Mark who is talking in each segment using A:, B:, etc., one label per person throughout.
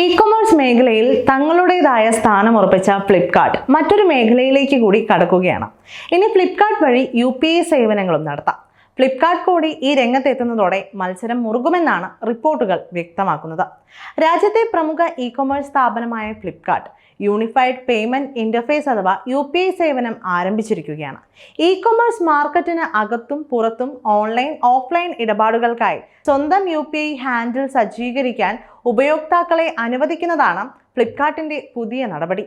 A: E commerce മേഖലയിൽ തങ്ങളുടേതായ സ്ഥാനം ഉറപ്പിച്ച ഫ്ലിപ്കാർട്ട് മറ്റൊരു മേഖലയിലേക്ക് കൂടി കടക്കുകയാണ്. ഇനി ഫ്ലിപ്കാർട്ട് വഴി യു പി ഐ സേവനങ്ങളും നടത്താം. ഫ്ലിപ്കാർട്ട് കൂടി ഈ രംഗത്തെത്തുന്നതോടെ മത്സരം മുറുകുമെന്നാണ് റിപ്പോർട്ടുകൾ വ്യക്തമാക്കുന്നത്. രാജ്യത്തെ പ്രമുഖ ഇ കൊമേഴ്സ് സ്ഥാപനമായ ഫ്ലിപ്കാർട്ട് യൂണിഫൈഡ് പേയ്മെന്റ് ഇന്റർഫേസ് അഥവാ യു പി ഐ സേവനം ആരംഭിച്ചിരിക്കുകയാണ്. ഇ കൊമേഴ്സ് മാർക്കറ്റിന് അകത്തും പുറത്തും ഓൺലൈൻ ഓഫ്ലൈൻ ഇടപാടുകൾക്കായി സ്വന്തം യു പി ഐ ഹാൻഡിൽ സജ്ജീകരിക്കാൻ ഉപയോക്താക്കളെ അനുവദിക്കുന്നതാണ് ഫ്ലിപ്കാർട്ടിന്റെ പുതിയ നടപടി.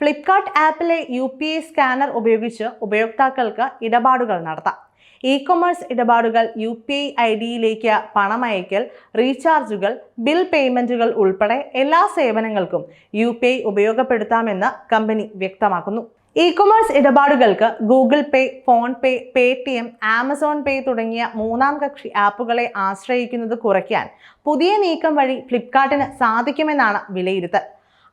A: ഫ്ലിപ്കാർട്ട് ആപ്പിലെ യു പി ഐ സ്കാനർ ഉപയോഗിച്ച് ഉപയോക്താക്കൾക്ക് ഇടപാടുകൾ നടത്താം. ഇ കൊമേഴ്സ് ഇടപാടുകൾ യു പി ഐ ഐ ഡിയിലേക്ക് പണമയക്കൽ റീചാർജുകൾ ബിൽ പേയ്മെന്റുകൾ ഉൾപ്പെടെ എല്ലാ സേവനങ്ങൾക്കും യു പി ഐ ഉപയോഗപ്പെടുത്താമെന്ന് കമ്പനി വ്യക്തമാക്കുന്നു. E commerce ഇടപാടുകൾക്ക് Google pay PhonePe Paytm Amazon pay തുടങ്ങിയ മൂന്നാം കക്ഷി ആപ്പുകളെ ആശ്രയിക്കുന്നത് കുറയ്ക്കാൻ പുതിയ നീക്കം വഴി ഫ്ലിപ്കാർട്ടിന് സാധിക്കുമെന്നാണ് വിലയിരുത്തൽ.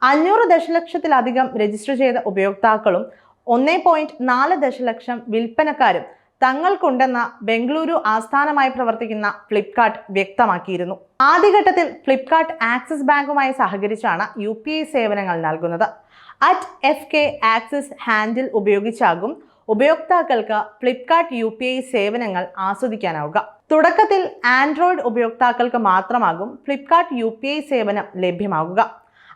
A: അഞ്ഞൂറ് ദശലക്ഷത്തിലധികം രജിസ്റ്റർ ചെയ്ത ഉപയോക്താക്കളും ഒന്നേ പോയിന്റ് നാല് ദശലക്ഷം വിൽപ്പനക്കാരും തങ്ങൾക്കുണ്ടെന്ന ബംഗളൂരു ആസ്ഥാനമായി പ്രവർത്തിക്കുന്ന ഫ്ലിപ്കാർട്ട് വ്യക്തമാക്കിയിരുന്നു. ആദ്യഘട്ടത്തിൽ ഫ്ലിപ്കാർട്ട് ആക്സിസ് ബാങ്കുമായി സഹകരിച്ചാണ് യു സേവനങ്ങൾ നൽകുന്നത്. At F K Axis handle ഉപയോഗിച്ചാകും ഉപയോക്താക്കൾക്ക് ഫ്ലിപ്കാർട്ട് യു പി ഐ സേവനങ്ങൾ ആസ്വദിക്കാനാവുക. തുടക്കത്തിൽ ആൻഡ്രോയിഡ് ഉപയോക്താക്കൾക്ക് മാത്രമാകും ഫ്ലിപ്കാർട്ട് യു പി ഐ സേവനം ലഭ്യമാകുക.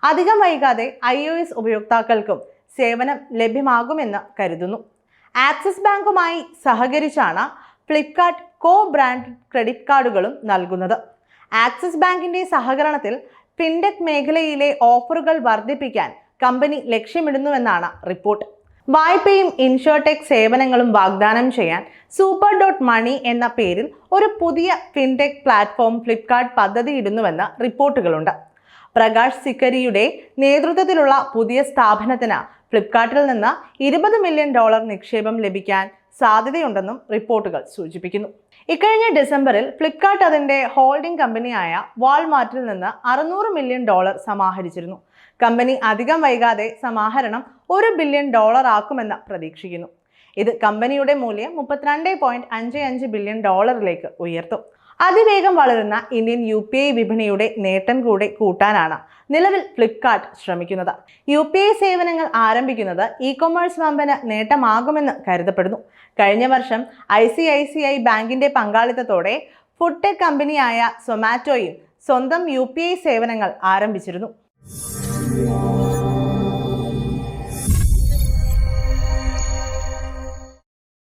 A: അധികം വൈകാതെ ഐ ഒ എസ് ഉപയോക്താക്കൾക്കും സേവനം ലഭ്യമാകുമെന്ന് കരുതുന്നു. ആക്സിസ് ബാങ്കുമായി സഹകരിച്ചാണ് ഫ്ലിപ്കാർട്ട് കോ ബ്രാൻഡ് ക്രെഡിറ്റ് കാർഡുകളും നൽകുന്നത്. ആക്സിസ് ബാങ്കിന്റെ സഹകരണത്തിൽ ഫിൻടെക് മേഖലയിലെ ഓഫറുകൾ വർദ്ധിപ്പിക്കാൻ കമ്പനി ലക്ഷ്യമിടുന്നുവെന്നാണ് റിപ്പോർട്ട്. വായ്പയും ഇൻഷുർടെക് സേവനങ്ങളും വാഗ്ദാനം ചെയ്യാൻ സൂപ്പർ ഡോട്ട് മണി എന്ന പേരിൽ ഒരു പുതിയ ഫിൻടെക് പ്ലാറ്റ്ഫോം ഫ്ലിപ്കാർട്ട് പദ്ധതിയിടുന്നുവെന്ന് റിപ്പോർട്ടുകളുണ്ട്. പ്രകാശ് സിക്കരിയുടെ നേതൃത്വത്തിലുള്ള പുതിയ സ്ഥാപനത്തിന് ഫ്ലിപ്കാർട്ടിൽ നിന്ന് ഇരുപത് മില്യൺ ഡോളർ നിക്ഷേപം ലഭിക്കാൻ സാധ്യതയുണ്ടെന്നും റിപ്പോർട്ടുകൾ സൂചിപ്പിക്കുന്നു. ഇക്കഴിഞ്ഞ ഡിസംബറിൽ ഫ്ലിപ്കാർട്ട് അതിന്റെ ഹോൾഡിംഗ് കമ്പനിയായ വാൾമാർട്ടിൽ നിന്ന് അറുന്നൂറ് മില്യൺ ഡോളർ സമാഹരിച്ചിരുന്നു. കമ്പനി അധികം വൈകാതെ സമാഹരണം ഒരു ബില്യൺ ഡോളർ ആക്കുമെന്ന് പ്രതീക്ഷിക്കുന്നു. ഇത് കമ്പനിയുടെ മൂല്യം മുപ്പത്തിരണ്ട് പോയിന്റ് അഞ്ച് അഞ്ച് ബില്യൺ ഡോളറിലേക്ക് ഉയർത്തും. അതിവേഗം വളരുന്ന ഇന്ത്യൻ യു പി ഐ വിപണിയുടെ നേട്ടം കൂടെ കൂട്ടാനാണ് നിലവിൽ ഫ്ലിപ്കാർട്ട് ശ്രമിക്കുന്നത്. യു പി ഐ സേവനങ്ങൾ ആരംഭിക്കുന്നത് ഇ കൊമേഴ്സ് വമ്പന് നേട്ടമാകുമെന്ന് കരുതപ്പെടുന്നു. കഴിഞ്ഞ വർഷം I C I C I ബാങ്കിന്റെ പങ്കാളിത്തത്തോടെ ഫുഡ് ടെക് കമ്പനിയായ സൊമാറ്റോയും സ്വന്തം യു പി ഐ സേവനങ്ങൾ ആരംഭിച്ചിരുന്നു.